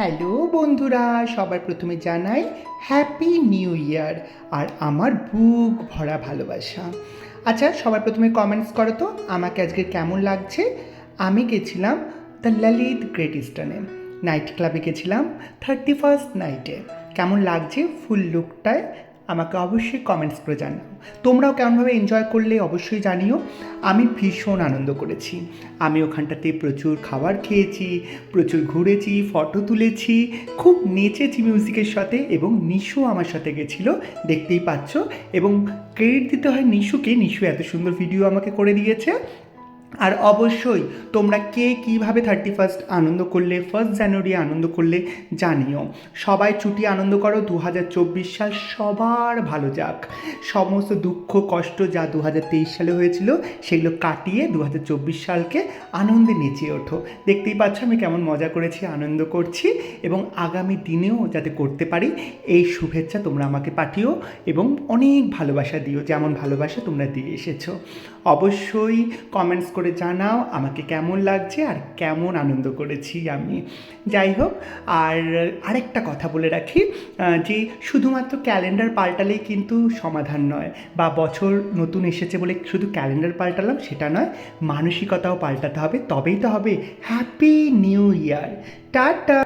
Hello বন্ধুরা, সবার প্রথমে জানাই হ্যাপি নিউ ইয়ার আর আমার বুক ভরা ভালোবাসা। আচ্ছা সবার প্রথমে কমেন্টস করো তো, আমাকে আজকে কেমন লাগছে? আমি গেছিলাম দ্য ললিত গ্রেট ইস্টার্নে নাইট ক্লাবে গেছিলাম থার্টি ফার্স্ট নাইটে কেমন লাগছে ফুল লুকটায় আমাকে অবশ্যই কমেন্টস করে জানাও। তোমরাও কেমনভাবে এনজয় করলে অবশ্যই জানিও। আমি ভীষণ আনন্দ করেছি। আমি ওখানটাতে প্রচুর খাবার খেয়েছি, প্রচুর ঘুরেছি ফটো তুলেছি, খুব নেচেছি মিউজিকের সাথে এবং নিশু আমার সাথে গেছিল, দেখতেই পাচ্ছ। এবং ক্রেডিট দিতে হয় নিশুকে। নিশু এত সুন্দর ভিডিও আমাকে করে দিয়েছে। আর অবশ্যই তোমরা কে কীভাবে থার্টি ফার্স্ট আনন্দ করলে ফার্স্ট জানুয়ারি আনন্দ করলে জানিও। সবাই ছুটি আনন্দ করো দু হাজার চব্বিশ সাল সবার ভালো যাক। সমস্ত দুঃখ, কষ্ট যা দু তেইশ সালে হয়েছিল, সেগুলো কাটিয়ে দু হাজার চব্বিশ সালকে আনন্দে নেচে ওঠো। দেখতেই পাচ্ছ আমি কেমন মজা করেছি, আনন্দ করছি এবং আগামী দিনেও যাতে করতে পারি, এই শুভেচ্ছা তোমরা আমাকে পাঠিও এবং অনেক ভালোবাসা দিও, যেমন ভালোবাসা তোমরা দিয়ে এসেছ। অবশ্যই কমেন্টস করে জানাও আমাকে কেমন লাগছে আর কেমন আনন্দ করেছি আমি। যাই হোক, আর আরেকটা কথা বলে রাখি যে শুধুমাত্র ক্যালেন্ডার পাল্টালেই কিন্তু সমাধান নয় বা বছর নতুন এসেছে বলে শুধু ক্যালেন্ডার পাল্টালাম সেটা নয়, মানসিকতাও পাল্টাতে হবে, তবেই তো হবে হ্যাপি নিউ ইয়ার টাটা!